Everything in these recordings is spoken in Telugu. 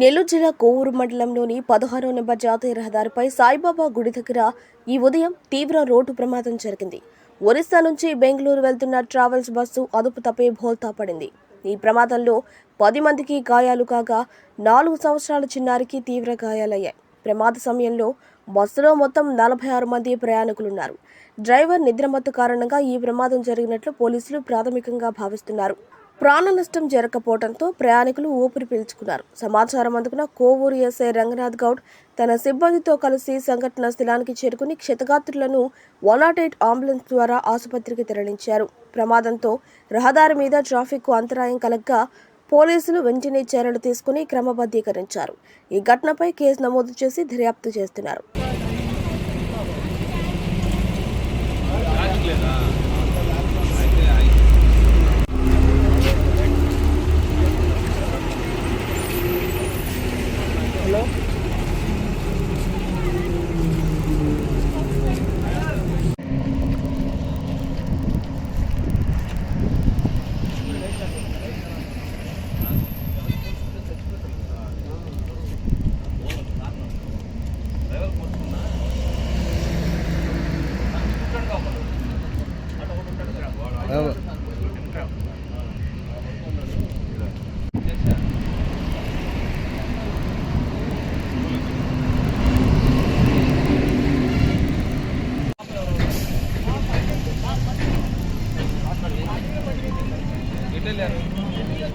నెల్లూరు జిల్లా కోవూరు మండలంలోని పదహారో నెంబర్ జాతీయ రహదారిపై సాయిబాబా గుడి దగ్గర ఈ ఉదయం తీవ్ర రోడ్డు ప్రమాదం జరిగింది. ఒరిస్సా నుంచి బెంగళూరు వెళ్తున్న ట్రావెల్స్ బస్సు అదుపు తప్పి బోల్తా పడింది. ఈ ప్రమాదంలో పది మందికి గాయాలు కాగా నాలుగు సంవత్సరాల చిన్నారికి తీవ్ర గాయాలయ్యాయి. ప్రమాద సమయంలో బస్సులో మొత్తం నలభై ఆరు మంది ప్రయాణికులున్నారు. డ్రైవర్ నిద్రమత్తు కారణంగా ఈ ప్రమాదం జరిగినట్లు పోలీసులు ప్రాథమికంగా భావిస్తున్నారు. ప్రాణ నష్టం జరగకపోవడంతో ప్రయాణికులు ఊపిరి పీల్చుకున్నారు. సమాచారం అందుకున్న కోవూరు ఎస్ఐ రంగనాథ్ గౌడ్ తన సిబ్బందితో కలిసి సంఘటన స్థలానికి చేరుకుని క్షతగాత్రులను వన్ నాట్ ఎయిట్ అంబులెన్స్ ద్వారా ఆసుపత్రికి తరలించారు. ప్రమాదంతో రహదారి మీద ట్రాఫిక్ అంతరాయం కలగ్గా పోలీసులు వెంటనే చర్యలు తీసుకుని క్రమబద్ధీకరించారు. ఈ ఘటనపై కేసు నమోదు చేసి దర్యాప్తు చేస్తున్నారు.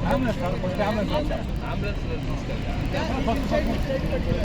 అంబులెన్స్ అంబులెన్స్ తీసుకెళ్ళి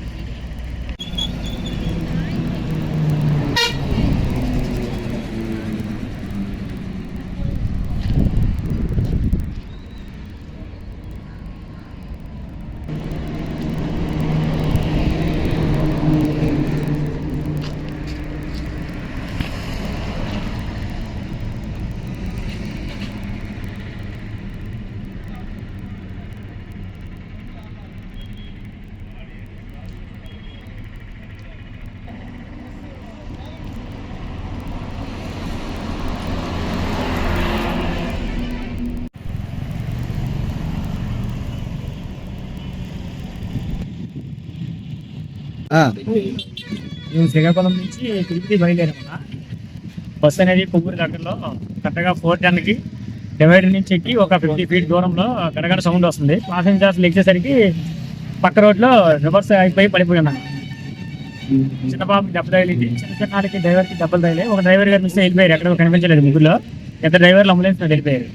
మేము శ్రీకాకుళం నుంచి తిరుపతి బయలుదేరామన్నా బస్ అనేది కొవ్వూరు దగ్గరలో కరెక్ట్గా ఫోర్ టెన్కి డివైడర్ నుంచి ఎక్కి ఒక ఫిఫ్టీ ఫీట్ దూరంలో గడగడ సౌండ్ వస్తుంది. ప్యాసింజర్స్ ఎక్కేసరికి పక్క రోడ్లో రివర్స్ అయిపోయి పడిపోయినాను చిన్న బాబు దెబ్బ తగిలింది. చిన్న చిన్న డ్రైవర్కి దెబ్బలు తగిలి ఒక డ్రైవర్ గారు మిస్ వెళ్ళిపోయారు ఎక్కడ కనిపించలేదు ముగ్గురులో. ఇద్దరు డ్రైవర్లు అంబులెన్స్ వెళ్ళిపోయారు.